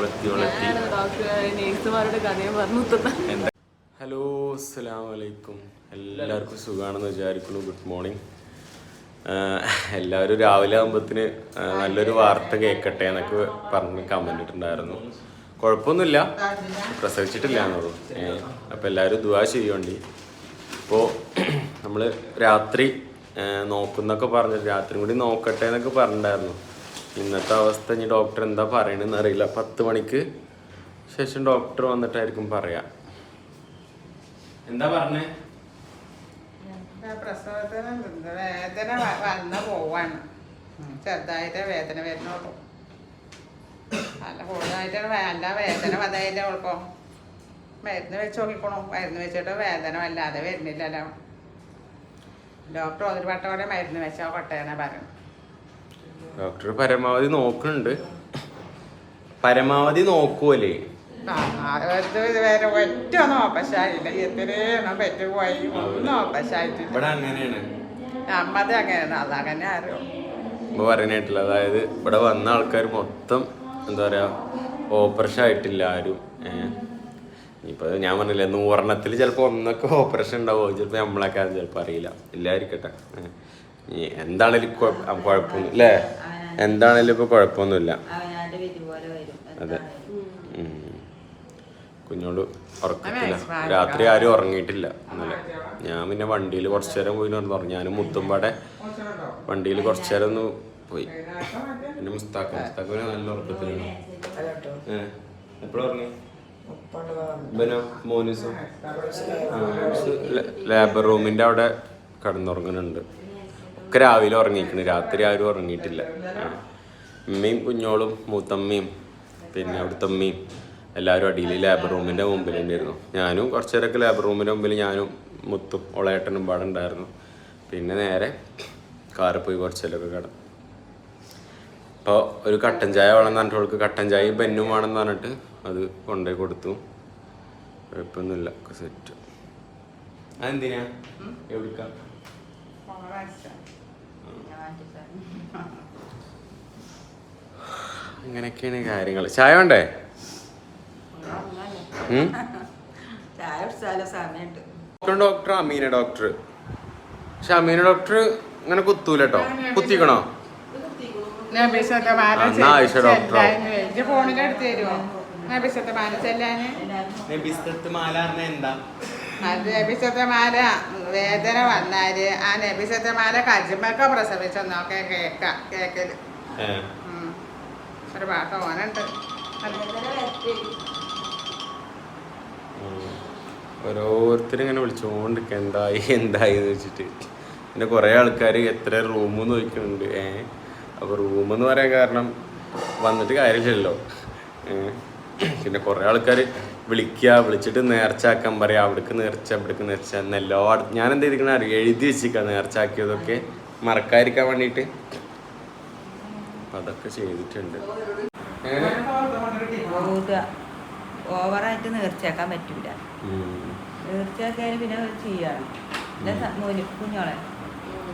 ഓളെത്തി ഓളെത്തി hello അസ്സാം വലൈക്കും എല്ലാവർക്കും സുഖമാണെന്ന് വിചാരിക്കുന്നു. Good morning. എല്ലാവരും രാവിലെ ആകുമ്പത്തിന് നല്ലൊരു വാർത്ത കേൾക്കട്ടെ എന്നൊക്കെ പറഞ്ഞ് കമന്റ് ഇട്ടുണ്ടായിരുന്നു കുഴപ്പമൊന്നുമില്ല. പ്രസവിച്ചിട്ടില്ല എന്നുള്ളൂ. അപ്പോൾ എല്ലാവരും ദുവാ ചെയ്യുകയുണ്ട് ഇപ്പോൾ നമ്മൾ രാത്രി നോക്കുന്നൊക്കെ പറഞ്ഞു രാത്രി കൂടി നോക്കട്ടെ എന്നൊക്കെ പറഞ്ഞിട്ടുണ്ടായിരുന്നു. ഇന്നത്തെ അവസ്ഥ ഇനി ഡോക്ടർ എന്താ പറയണെന്ന് അറിയില്ല. പത്ത് മണിക്ക് ശേഷം ഡോക്ടർ വന്നിട്ടായിരിക്കും പറയാ. എന്താ പറഞ്ഞേ? വേദന വേദന നല്ല വേദന വേദന വരുന്നില്ലല്ലോ. ഡോക്ടർ ഒരു വട്ടം മരുന്ന് വെച്ചാൽ കൊട്ടേനെ പറയും ഡോക്ടർ പരമാവധി നോക്കുന്നുണ്ട്. പരമാവധി നോക്കുമല്ലേ വേറെ ഒറ്റ ഒന്നും ഓപ്പശായില്ല എത്രയാണ് പെറ്റുപോയി. ഒന്നും ഓപ്പശായിട്ടില്ല ഇവിടെ അങ്ങനെയാണ്. നമ്മത് അങ്ങനെയാണ് അതങ്ങനെ അറിയും ഇപ്പൊ പറയാനായിട്ടില്ല അതായത് ഇവിടെ വന്ന ആൾക്കാർ മൊത്തം എന്താ പറയാ ഓപ്പറേഷൻ ആയിട്ടില്ല ആരും ഇപ്പൊ ഞാൻ പറഞ്ഞില്ല നൂറെണ്ണത്തിൽ ചിലപ്പോ ഒന്നൊക്കെ ഓപ്പറേഷൻ ഉണ്ടാവും ചിലപ്പോ നമ്മളൊക്കെ ചിലപ്പോ അറിയില്ല. ഇല്ലായിരിക്കട്ടെ എന്താണേലും കുഴപ്പമൊന്നും അല്ലേ എന്താണേലും ഇപ്പൊ കുഴപ്പമൊന്നുമില്ല. അതെ. കുഞ്ഞോട് ഉറക്കത്തില്ല. രാത്രി ആരും ഉറങ്ങിയിട്ടില്ല ഇന്നലെ. ഞാൻ പിന്നെ വണ്ടിയിൽ കുറച്ചു നേരം പോയി പറഞ്ഞു. ഞാനും മുത്തുമ്പാടെ വണ്ടിയിൽ കുറച്ചു നേരം ഒന്ന് പോയി. പിന്നെ മുസ്താഖ് മുസ്താക്ക പിന്നെ നല്ല ഉറക്കത്തിലാണ്. എപ്പോഴും ഉറങ്ങി? ഇവനോ? മോനിസോ? ലേബർ റൂമിന്റെ അവിടെ കടന്നുറങ്ങുന്നുണ്ട്. ഒക്കെ രാവിലെ ഉറങ്ങിയിരിക്കുന്നു രാത്രി ആരും ഉറങ്ങിയിട്ടില്ല. ഉമ്മയും കുഞ്ഞോളും മൂത്തമ്മയും പിന്നെ അവിടുത്തെ അമ്മയും എല്ലാവരും അടിയിൽ ലേബർ റൂമിന്റെ മുമ്പിൽ ഉണ്ടായിരുന്നു ഞാനും കുറച്ചു നേരമൊക്കെ ലേബർ റൂമിന്റെ മുമ്പിൽ ഞാനും മുത്തും ഒളയേട്ടനും പാടെ ഉണ്ടായിരുന്നു. പിന്നെ നേരെ കാറിൽ പോയി കുറച്ചു നേരമൊക്കെ കിടന്നു. അപ്പോൾ ഒരു കട്ടൻ ചായ വേണം എന്ന് പറഞ്ഞിട്ട് അവൾക്ക് കട്ടൻ ചായയും പെന്നും വേണമെന്ന് പറഞ്ഞിട്ട് അത് കൊണ്ടുപോയി കൊടുത്തു. കുഴപ്പമൊന്നുമില്ല. ഒക്കെ സെറ്റ് അതെന്തിനാ? എവിടുക്കാ? അങ്ങനെയൊക്കെയാണ് കാര്യങ്ങൾ ചായ വേണ്ടേ? ഡോക്ടർ ഡോക്ടർ അമീന ഡോക്ടർ പക്ഷെ അമീന ഡോക്ടർ ഇങ്ങനെ കുത്തൂല കേട്ടോ കുത്തിക്കണോ? ആയിഷ ഡോക്ടറോ? ഫോണിലെടുത്ത് തരുമോ മാല എന്താ? അത് നബിസത്തെ മാല വേദന വന്നാൽ ആ നബിസത്തെ കജുമൊക്കെ പ്രസവിച്ചെന്നൊക്കെ കേക്ക കേക്കൽ. ഒരു പാട്ട് ഓനുണ്ട്. ഓരോരുത്തരും ഇങ്ങനെ വിളിച്ചോണ്ടിരിക്ക എന്തായി എന്തായി എന്ന് വെച്ചിട്ട്. പിന്നെ കുറേ ആൾക്കാർ എത്ര റൂം ചോദിക്കുന്നുണ്ട് ഏ. അപ്പോൾ റൂം എന്ന് പറയാൻ കാരണം വന്നിട്ട് കാര്യമില്ലല്ലോ പിന്നെ കുറേ ആൾക്കാർ വിളിക്കുക വിളിച്ചിട്ട് നേർച്ചാക്കാൻ പറയാം. അവിടേക്ക് നേർച്ച അവിടേക്ക് നേർച്ച എന്നല്ലോ. ഞാൻ എന്ത് ചെയ്തിരിക്കണ അറിയാം? എഴുതി വെച്ചിരിക്കുക നേർച്ചാക്കിയതൊക്കെ മറക്കാതിരിക്കാൻ വേണ്ടിയിട്ട് അപ്പം അതൊക്കെ ചെയ്തിട്ടുണ്ട്. ഓവറായിട്ട് നേർച്ചയാക്കാൻ പറ്റൂല. നേർച്ചയാക്കിയാൽ പിന്നെ ചെയ്യണം. കുഞ്ഞോളെ.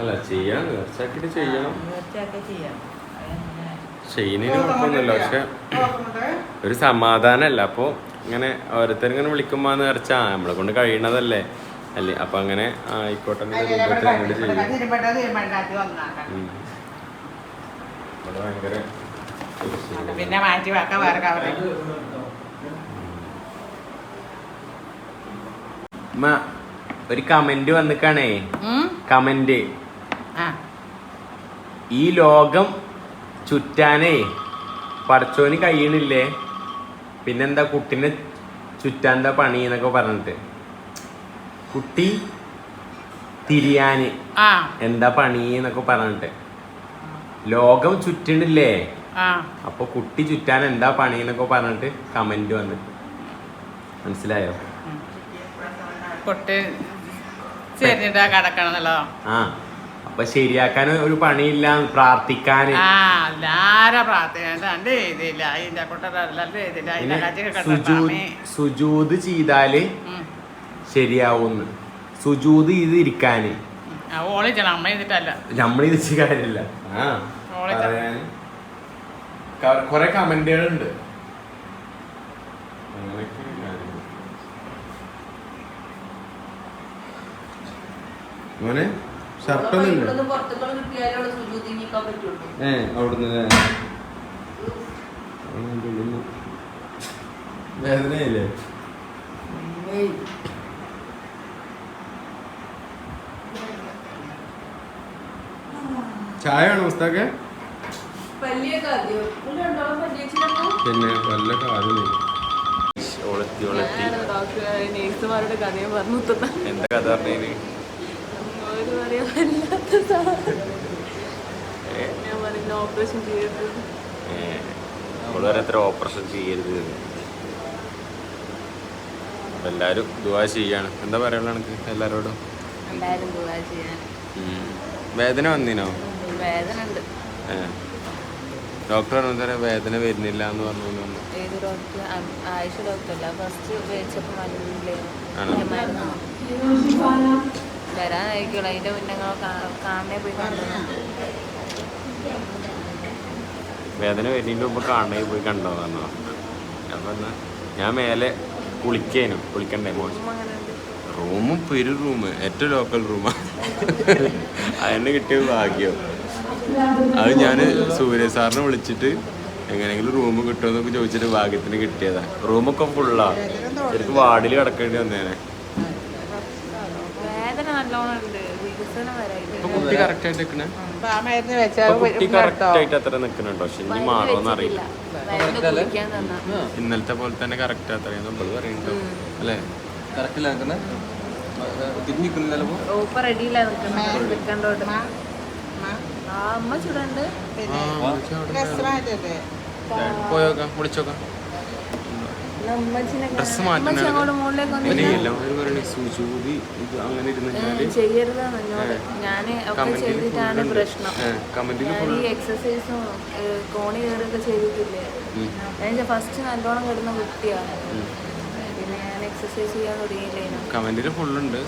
അല്ല ചെയ്യാൻ നേർച്ചാക്കിയിട്ട് ചെയ്യണം. നേർച്ചയാക്കി ചെയ്യണം ചെയ്യുന്നതിന് കുഴപ്പമൊന്നുമില്ല. പക്ഷെ ഒരു സമാധാനമല്ല അപ്പോൾ ഇങ്ങനെ ഓരോരുത്തർ ഇങ്ങനെ വിളിക്കുമ്പോൾ എന്ന് വരച്ചാ നമ്മളെ കൊണ്ട് കഴിയണതല്ലേ. അല്ലേ അപ്പൊ അങ്ങനെ ആയിക്കോട്ടെ രൂപത്തിൽ ഭയങ്കര പിന്നെ മാറ്റി വേറെ കവറി ഒരു കമന്റ് വന്നിക്കാണേ. കമന്റ് ഈ ലോകം ചുറ്റാനേ പടച്ചോന് കഴിയണില്ലേ? പിന്നെന്താ കുട്ടിനെ ചുറ്റാന്താ പണി എന്നൊക്കെ പറഞ്ഞിട്ട്. കുട്ടി തിരിയാന് എന്താ പണി എന്നൊക്കെ പറഞ്ഞിട്ട്. ലോകം ചുറ്റണില്ലേ അപ്പൊ കുട്ടി ചുറ്റാൻ എന്താ പണി എന്നൊക്കെ പറഞ്ഞിട്ട് കമന്റ് വന്നിട്ട്. മനസ്സിലായോ? പൊട്ട് ചെരിഞ്ഞിട്ടാ കിടക്കണം എന്നുള്ളതോ ആ. അപ്പൊ ശരിയാക്കാൻ ഒരു പണിയില്ല പ്രാർത്ഥിക്കാൻ സുജൂത് ചെയ്താൽ ശരിയാവുന്ന്. സുജൂത് ചെയ്ത് ഇരിക്കാന്. നമ്മൾ ഇത് കാര്യമില്ല കൊറേ കമന്റുകളുണ്ട്. അങ്ങനെയൊക്കെയാണ് പറ്റുള്ളൂ. ഏ അവിടുന്ന് വേദനയില്ലേ ചായ പല്ലിയച്ചിലപ്പോ പിന്നെ വല്ല കാര്യം ഒളത്തി ഒളത്തി ഞാൻ നേഴ്സുമാരുടെ കഥയും പറഞ്ഞു തന്ന എന്താ കഥ പറഞ്ഞേന്? പറയാൻ ഞാൻ പറഞ്ഞു ഓപ്പറേഷൻ ചെയ്യരുത്. നമ്മൾ ഓപ്പറേഷൻ ചെയ്യരുത്. എല്ലാവരും ദുവാ ചെയ്യാണ്. എന്താ പറയുള്ളൂ എനിക്ക് എല്ലാരോടും? എന്തായാലും ദുവാ ചെയ്യാൻ. വേദന വന്നിനോ? വേദന ഉണ്ട്. ഡോക്ടർ പറഞ്ഞ വേദന വരുന്നില്ല എന്ന് പറഞ്ഞു. ഏത് ഡോക്ടർ? ആയുഷ ഡോക്ടർ അല്ല ഫസ്റ്റ് വെച്ചപ്പോൾ ആണോ? മരുന്നില്ലേ വരാനായിരിക്കുള്ളൂ. അതിന്റെ മുന്നേ ഞങ്ങൾ കാണണേ പോയി കണ്ടു വേദന വരുന്നതിന്റെ മുമ്പ് കാണണേ പോയി കണ്ടോ എന്നോ ഞാൻ മേലെ കുളിക്കേനു. കുളിക്കണ്ടേ? മോശം റൂമും പെരു റൂം. ഏറ്റവും ലോക്കൽ റൂമാ അതിന് കിട്ടിയ ഭാഗ്യം. അത് ഞാൻ സൂര്യ സാറിനെ വിളിച്ചിട്ട് എങ്ങനെയെങ്കിലും റൂം കിട്ടുമെന്നൊക്കെ ചോദിച്ചിട്ട് ഭാഗ്യത്തിന് കിട്ടിയതാണ് റൂമൊക്കെ ഫുള്ളാ ശരിക്കും വാർഡിൽ കിടക്കേണ്ടി വന്നേനെ വേദന നല്ലോണം ഉണ്ട് വികസനം ഇപ്പൊ വരായിട്ട് കുട്ടി കറക്റ്റ് ആയിട്ട് നിൽക്കണേ ഇപ്പൊ ആ മരുന്ന് ഇപ്പൊ വെച്ചാൽ കുട്ടി കറക്റ്റ് ആയിട്ട് അത്ര നിൽക്കണുണ്ടോ പക്ഷെ ഇനി മാറുമെന്ന് അറിയില്ല. ഇന്നലത്തെ പോലെ തന്നെ കറക്റ്റ് അത്ര നമ്മൾ പറയുന്നുണ്ടോ. അല്ലേ? കറക്റ്റില്ല തിരിഞ്ഞു റെഡിയില്ല അമ്മ ചൂടുണ്ട്. പോയോക്കാം വിളിച്ചോക്കാം. ഞാൻ ഈ എക്സസൈസും കോണി കയറിയൊക്കെ ചെയ്തിട്ടില്ലേ? ഞാൻ ഫസ്റ്റ് നല്ലോണം കിടന്ന കുട്ടിയാണ്. പിന്നെ ഞാൻ എക്സസൈസ് ചെയ്യാൻ തുടങ്ങിയില്ലേനു കമന്റിൽ ഫുള്ളുണ്ട്.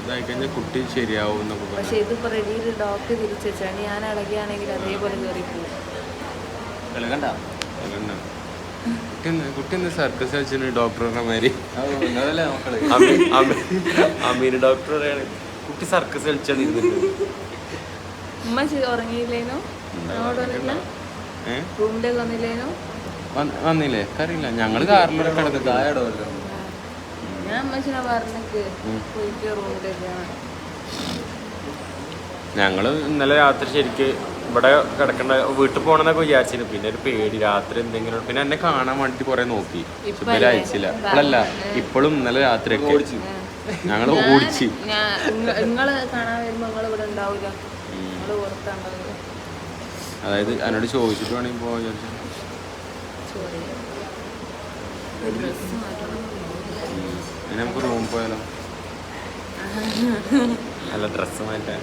ഇതായി കഴിഞ്ഞാൽ കുട്ടി ശരിയാവും പക്ഷെ ഇതിപ്പോ റെഡിയിൽ ഡോക്ടർ തിരിച്ചു ഞാൻ ഇളകിയാണെങ്കിൽ അതേപോലെ കയറി പോകും ഇളകണ്ട. അതുകൊണ്ട് കുട്ടി ഒന്ന് സർക്കസ് വെച്ചിന് ഡോക്ടറുടെ മാതിരി. നിങ്ങളല്ലേ മക്കൾ? അമീ- അമീ- അമീന് ഡോക്ടർ പറയാണ് കുട്ടി സർക്കസ് കളിച്ചാണ് ഇരുന്നിട്ട് വന്നില്ല? കറിയില്ല ഞങ്ങൾ കാറിലൂടെ ചായയുടെ ഞാൻ അമ്മച്ചിനെ പറഞ്ഞേക്ക് പോയിട്ട് റൂമിലേക്കാണ് ഞങ്ങൾ ഇന്നലെ രാത്രി ശരിക്ക് ഇവിടെ കിടക്കണ്ട വീട്ടിൽ പോകണമെന്നൊക്കെ വിചാരിച്ചിരുന്നു. പിന്നെ ഒരു പേടി രാത്രി എന്തെങ്കിലും പിന്നെ എന്നെ കാണാൻ വേണ്ടി കുറെ നോക്കി. ഇപ്പൊ ഇതുവരെ അയച്ചില്ല. ഇപ്പോഴല്ല ഇപ്പോഴും ഇന്നലെ രാത്രി ഒക്കെ ഞങ്ങൾ ഓടിച്ച്. ഞാൻ നിങ്ങൾ കാണാൻ വരുമ്പോ നിങ്ങൾ ഇവിടെ ഉണ്ടാവില്ല നിങ്ങൾ പുറത്താണ്ടാവില്ല അതായത് എന്നോട് ചോദിച്ചിട്ട് വേണമെങ്കിൽ പോവാ വിചാരിച്ചു. ഡ്രസ്സ് നമുക്ക് റൂം പോയാലോ? അല്ല ഡ്രസ്സ് മാറ്റാൻ.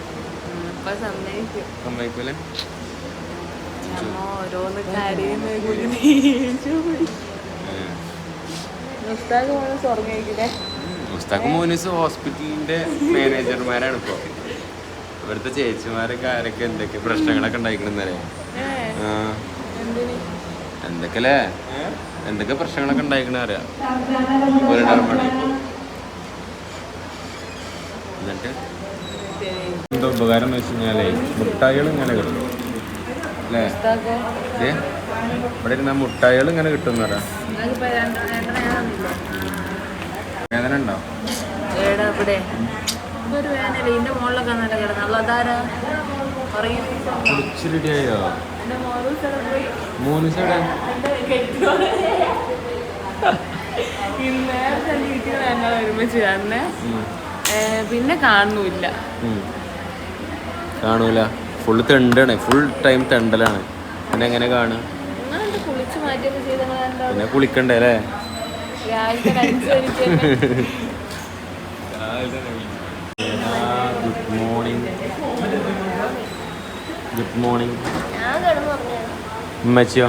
അപ്പൊ സമ്മതിക്കും. സമ്മതിക്കൂലേ ഓരോന്ന് കരയുന്ന മോനൂസ് ഹോസ്പിറ്റലിന്റെ മാനേജർമാരാണ് ഇപ്പൊ. ഇവിടുത്തെ ചേച്ചിമാരൊക്കെ ആരൊക്കെ എന്തൊക്കെ പ്രശ്നങ്ങളൊക്കെ എന്തിന്? എന്തൊക്കെയല്ലേ എന്തൊക്കെ പ്രശ്നങ്ങളൊക്കെ ഉണ്ടായിക്കണ അറിയാം? ഒരിടം പണി എന്നിട്ട്? എന്താ ഉപകാരം എന്ന് വെച്ച് കഴിഞ്ഞാലേ മുട്ടായികൾ ഇങ്ങനെ കിട്ടും. അല്ലേ? ഏ ഇവിടെ ഇരുന്ന മുട്ടായികൾ ഇങ്ങനെ കിട്ടും എന്ന് പറയാം. വേദന ഉണ്ടോ പോയി. മൂന്ന് സൈഡ് എന്റെ കെട്ടിയോളെ. ഇന്ന് നേരത്തെ എന്റെ വീട്ടിൽ ഞങ്ങൾ ഒരുമിച്ച് തന്നെ പിന്നെ കാണുന്നില്ല കാണൂല. ഫുൾ തെണ്ടാണ്. ഫുൾ ടൈം തെണ്ടലാണ്. പിന്നെ എങ്ങനെ കാണും പിന്നെ കുളിക്കണ്ടേ അല്ലേ? ഗുഡ് മോർണിംഗ് ഗുഡ് മോർണിംഗ് ഉമ്മച്ചിയോ?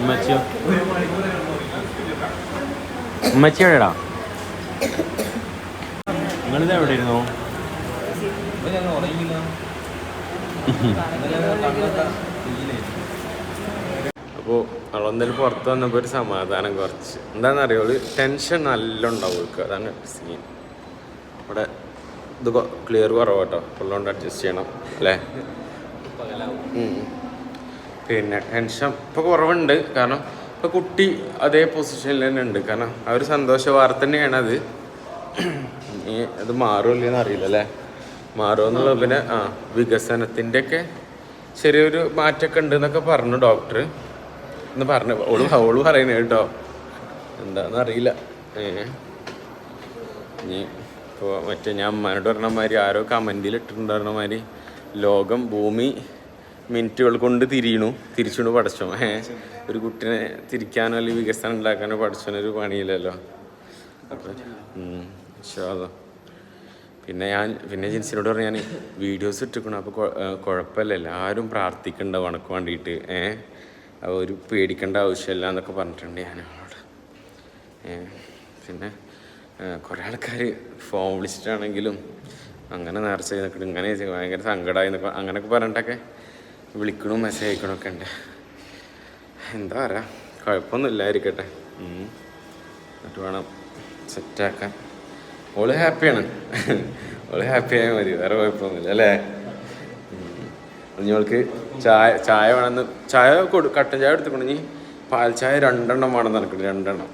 ഉമ്മച്ചിയോ? ഉമ്മച്ചി എവിടെടാ നിങ്ങളിത് എവിടെ ഇരുന്നു. അപ്പോൾ അവളൊന്നിൽ പുറത്ത് വന്നപ്പോൾ ഒരു സമാധാനം കുറച്ച്. എന്താണെന്നറിയോ? ഒരു ടെൻഷൻ നല്ല ഉണ്ടാവും അതാണ് സീൻ ഇവിടെ ഇത് ക്ലിയർ കുറവ് കേട്ടോ ഉള്ളതുകൊണ്ട് അഡ്ജസ്റ്റ് ചെയ്യണം അല്ലേ. പിന്നെ ടെൻഷൻ ഇപ്പോൾ കുറവുണ്ട്. കാരണം ഇപ്പോൾ കുട്ടി അതേ പൊസിഷനിൽ തന്നെ ഉണ്ട്. കാരണം ആ ഒരു സന്തോഷ വാർത്ത തന്നെയാണ് അത് ഈ അത് മാറുമല്ലേന്ന് അറിയില്ല അല്ലേ മാറും എന്നുള്ള പിന്നെ ആ വികസനത്തിന്റെ ഒക്കെ ചെറിയൊരു മാറ്റമൊക്കെ ഉണ്ട് എന്നൊക്കെ പറഞ്ഞു ഡോക്ടർ. എന്ന് പറഞ്ഞു. ഓൾ ഓൾ പറയുന്നത് കേട്ടോ. എന്താണെന്ന് അറിയില്ല. ഏ. ഇനി ഇപ്പോൾ മറ്റേ ഞാൻ അമ്മയോട് പറഞ്ഞ മാതിരി ആരോ കമന്റിൽ ഇട്ടിട്ടുണ്ടായിരുന്ന മാതിരി. ലോകം ഭൂമി മിനിറ്റുകൾ കൊണ്ട് തിരിയണു. തിരിച്ചുകൊണ്ട് പഠിച്ചോ? ഏ. ഒരു കുട്ടിനെ തിരിക്കാനോ അല്ലെങ്കിൽ വികസനം ഉണ്ടാക്കാനോ പഠിച്ചോനൊരു പണിയില്ലല്ലോ. അപ്പം വിശ്വാസം. പിന്നെ ഞാൻ പിന്നെ ജിൻസിനോട് പറഞ്ഞു ഞാൻ വീഡിയോസ് ഇട്ടിരിക്കണം അപ്പോൾ കുഴപ്പമില്ല എല്ലാവരും പ്രാർത്ഥിക്കണ്ട ഉണക്ക് വേണ്ടിയിട്ട് ഏ? അപ്പോൾ ഒരു പേടിക്കേണ്ട ആവശ്യമില്ല എന്നൊക്കെ പറഞ്ഞിട്ടുണ്ട് ഞാൻ അവളോട് പിന്നെ കുറേ ആൾക്കാർ ഫോൺ വിളിച്ചിട്ടാണെങ്കിലും അങ്ങനെ നേർച്ച ചെയ്തിട്ട് ഇങ്ങനെ ഭയങ്കര സങ്കടമായി എന്നൊക്കെ അങ്ങനെയൊക്കെ പറഞ്ഞിട്ടൊക്കെ വിളിക്കണം മെസ്സേജ് അയക്കണമൊക്കെ ഉണ്ട്. എന്താ പറയുക കുഴപ്പമൊന്നും ഇല്ലായിരിക്കട്ടെ ഉം. എന്നിട്ട് വേണം സെറ്റാക്കാൻ ഓൾ ഹാപ്പിയാണ്. ഓൾ ഹാപ്പി ആയാൽ മതി വേറെ കുഴപ്പമൊന്നുമില്ല അല്ലേ? ഞങ്ങൾക്ക് ചായ ചായ വേണമെന്ന് ചായ കൊടു കട്ടൻ ചായ എടുത്തുകൊണ്ട് നീ പാൽ ചായ രണ്ടെണ്ണം വേണമെന്ന് നടക്കണം രണ്ടെണ്ണം.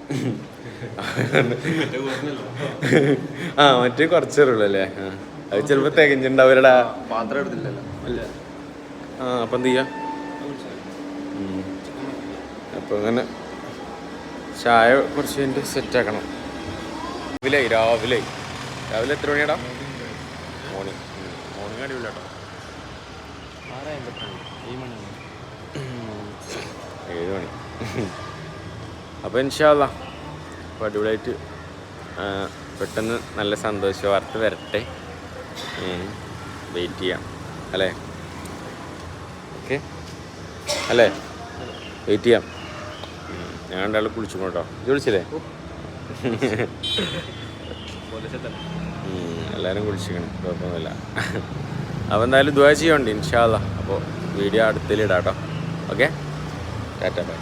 ആ മറ്റേ കുറച്ചേ ഉള്ളൂ അല്ലേ? ആ അത് ചിലപ്പോ തികഞ്ഞിട്ടുണ്ടാവരടാ പാത്രം എടുത്തില്ലല്ലോ. ആ അപ്പൊ എന്ത് ചെയ്യാ? അപ്പൊ അങ്ങനെ ചായ കുറച്ച് കഴിഞ്ഞിട്ട് സെറ്റാക്കണം രാവിലെ രാവിലെ. രാവിലെ എത്ര മണിയാടാ? മോർണിംഗ്. മോർണിംഗ് അടിപൊളി കേട്ടോ ഏഴ് മണി. അപ്പോൾ ഇൻഷാല്ല അപ്പോൾ അടിപൊളിയായിട്ട് പെട്ടെന്ന് നല്ല സന്തോഷ വാർത്ത വരട്ടെ. വെയിറ്റ് ചെയ്യാം. അല്ലേ? ഓക്കെ? അല്ലേ? വെയിറ്റ് ചെയ്യാം. ഞാൻ രണ്ടാൾ കുളിച്ചു കേട്ടോ. ഇത് വിളിച്ചില്ലേ. എല്ലാവരും കുളിച്ചിരിക്കണം കുഴപ്പമൊന്നുമില്ല. അപ്പോൾ എന്തായാലും ദ്വാ ചെയ്യണ്ട് ഇൻഷാല്ല അപ്പോൾ വീഡിയോ അടുത്തിലിടാം കേട്ടോ ഓക്കെ? ടാറ്റ ബൈ.